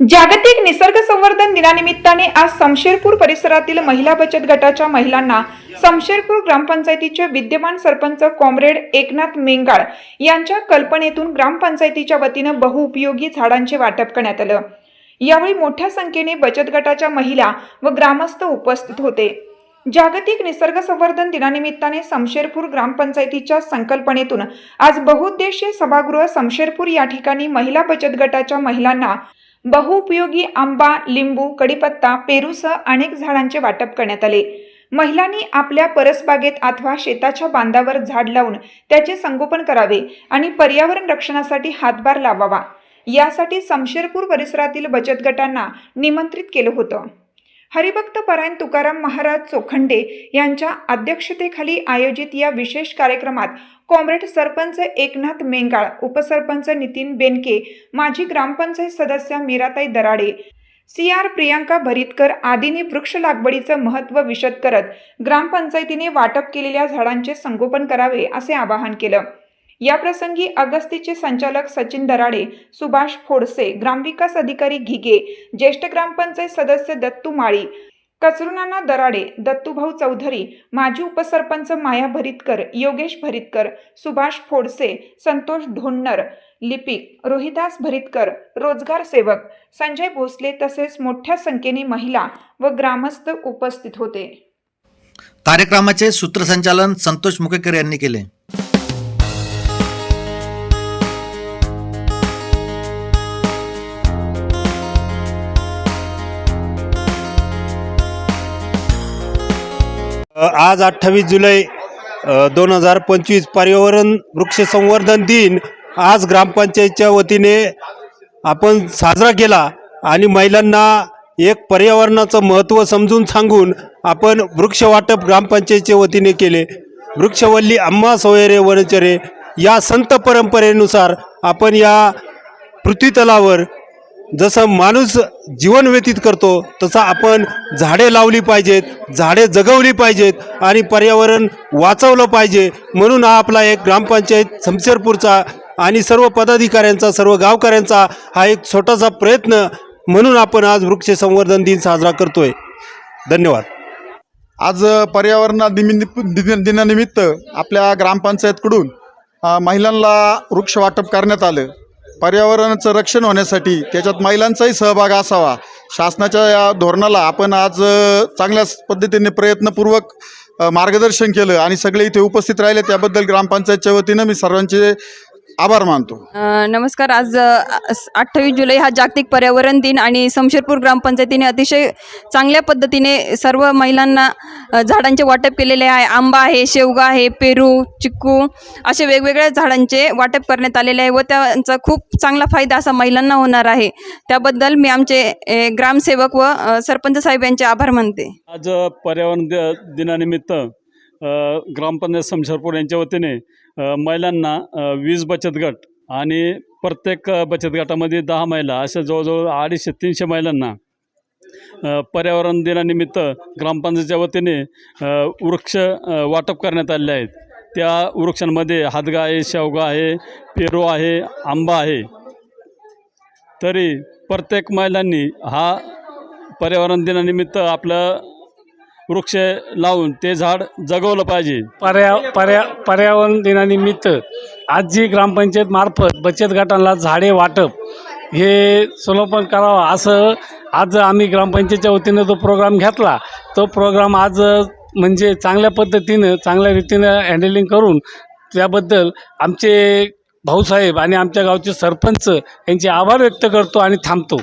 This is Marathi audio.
जागतिक निसर्ग संवर्धन दिनानिमित्ताने आज समशेरपूर परिसरातील महिला बचत गटाच्या महिलांना समशेरपूर ग्रामपंचायतीचे विद्यमान सरपंच कॉम्रेड एकनाथ मेंगाळ यांच्या कल्पनेतून ग्रामपंचायतीच्या वतीनं बहुउपयोगी झाडांचे वाटप करण्यात आलं. यावेळी मोठ्या संख्येने बचत गटाच्या महिला व ग्रामस्थ उपस्थित होते. जागतिक निसर्ग संवर्धन दिनानिमित्ताने समशेरपूर ग्रामपंचायतीच्या संकल्पनेतून आज बहुउद्देशीय सभागृह समशेरपूर या ठिकाणी महिला बचत गटाच्या महिलांना बहुउपयोगी आंबा लिंबू कडीपत्ता पेरूसह अनेक झाडांचे वाटप करण्यात आले. महिलांनी आपल्या परसबागेत अथवा शेताच्या बांधावर झाड लावून त्याचे संगोपन करावे आणि पर्यावरण रक्षणासाठी हातभार लावावा. यासाठी समशेरपूर परिसरातील बचत गटांना निमंत्रित केलं होतं. हरिभक्त परायण तुकाराम महाराज चोखंडे यांच्या अध्यक्षतेखाली आयोजित या विशेष कार्यक्रमात कॉम्रेड सरपंच एकनाथ मेंगाळ उपसरपंच नितीन बेनके माजी ग्रामपंचायत सदस्य मीराताई दराडे सी आर प्रियांका भरीतकर आदींनी वृक्ष लागवडीचं महत्त्व विशद करत ग्रामपंचायतीने वाटप केलेल्या झाडांचे संगोपन करावे असे आवाहन केलं. याप्रसंगी अगस्तीचे संचालक सचिन दराडे सुभाष फोडसे ग्रामविकास अधिकारी घिगे ज्येष्ठ ग्रामपंचायत सदस्य दत्तू माळी कचरुनाना दराडे दत्तूभाऊ चौधरी माजी उपसरपंच माया भरितकर योगेश भरितकर सुभाष फोडसे संतोष ढोन्नर लिपिक रोहिदास भरितकर रोजगार सेवक संजय भोसले तसेच मोठ्या संख्येने महिला व ग्रामस्थ उपस्थित होते. कार्यक्रमाचे सूत्रसंचालन संतोष मुकेकर यांनी केले. आज अठ्ठावीस जुलै दोन हजार पंचवीस पर्यावरण वृक्ष संवर्धन दिन. आज ग्रामपंचायतच्या वतीने आपण साजरा केला आणि महिलांना एक पर्यावरणाचं महत्त्व समजून सांगून आपण वृक्ष वाटप ग्रामपंचायतच्या वतीने केले. वृक्षवल्ली अम्मा सोयरे वनचरे या संत परंपरेनुसार आपण या पृथ्वीतलावर जसं माणूस जीवन व्यतीत करतो तसं आपण झाडे लावली पाहिजेत झाडे जगवली पाहिजेत आणि पर्यावरण वाचवलं पाहिजे. म्हणून हा आपला एक ग्रामपंचायत शमशेरपूरचा आणि सर्व पदाधिकाऱ्यांचा सर्व गावकऱ्यांचा हा एक छोटासा प्रयत्न म्हणून आपण आज वृक्ष संवर्धन दिन साजरा करतोय. धन्यवाद. आज पर्यावरणा दिन दिनानिमित्त आपल्या ग्रामपंचायतकडून महिलांना वृक्ष वाटप करण्यात आलं. पर्यावरणाचं रक्षण होण्यासाठी त्याच्यात महिलांचाही सहभाग असावा. शासनाच्या या धोरणाला आपण आज चांगल्याच चांगल्या पद्धतीने प्रयत्नपूर्वक मार्गदर्शन केलं आणि सगळे इथे उपस्थित राहिले. त्याबद्दल ग्रामपंचायतच्या वतीनं मी सर्वांचे आभार मानतो. अ, नमस्कार. आज अठ्ठावीस जुलै हा जागतिक पर्यावरण दिन आणि समशेरपूर ग्रामपंचायतीने अतिशय चांगल्या पद्धतीने सर्व महिलांना अ, झाडांचे वाटप केलेले आहे. आंबा आहे शेवगा आहे पेरू चिक्कू असे वेगवेगळ्या झाडांचे वाटप करण्यात आलेले आहे व त्यांचा खूप चांगला फायदा असा महिलांना होणार आहे. त्याबद्दल मी आमचे ए, ग्रामसेवक व अ, सरपंच साहेब यांचे आभार मानते. आज पर्यावरण दि दिनानिमित्त ग्रामपंचायत समशरपूर यांच्या वतीने महिलांना वीज बचत गट आणि प्रत्येक बचत गटामध्ये दहा महिला अशा जवळजवळ अडीचशे तीनशे महिलांना पर्यावरण दिनानिमित्त ग्रामपंचायतच्या वतीने वृक्ष वाटप करण्यात आलेले आहेत. त्या वृक्षांमध्ये हादगा आहे शेवगा आहे पेरू आहे आंबा आहे. तरी प्रत्येक महिलांनी हा पर्यावरण दिनानिमित्त आपलं वृक्ष लावून ते झाड जगवलं पाहिजे. पर्या पर्या पर्यावरण दिनानिमित्त आज जी ग्रामपंचायत मार्फत बचत गटांना झाडे वाटप हे सुलोपन करावं असं आज आम्ही ग्रामपंचायतच्या वतीनं जो प्रोग्राम घेतला तो प्रोग्राम आज म्हणजे चांगल्या पद्धतीनं चांगल्या रीतीनं हँडलिंग करून त्याबद्दल आमचे भाऊसाहेब आणि आमच्या गावचे सरपंच यांचे आभार व्यक्त करतो आणि थांबतो.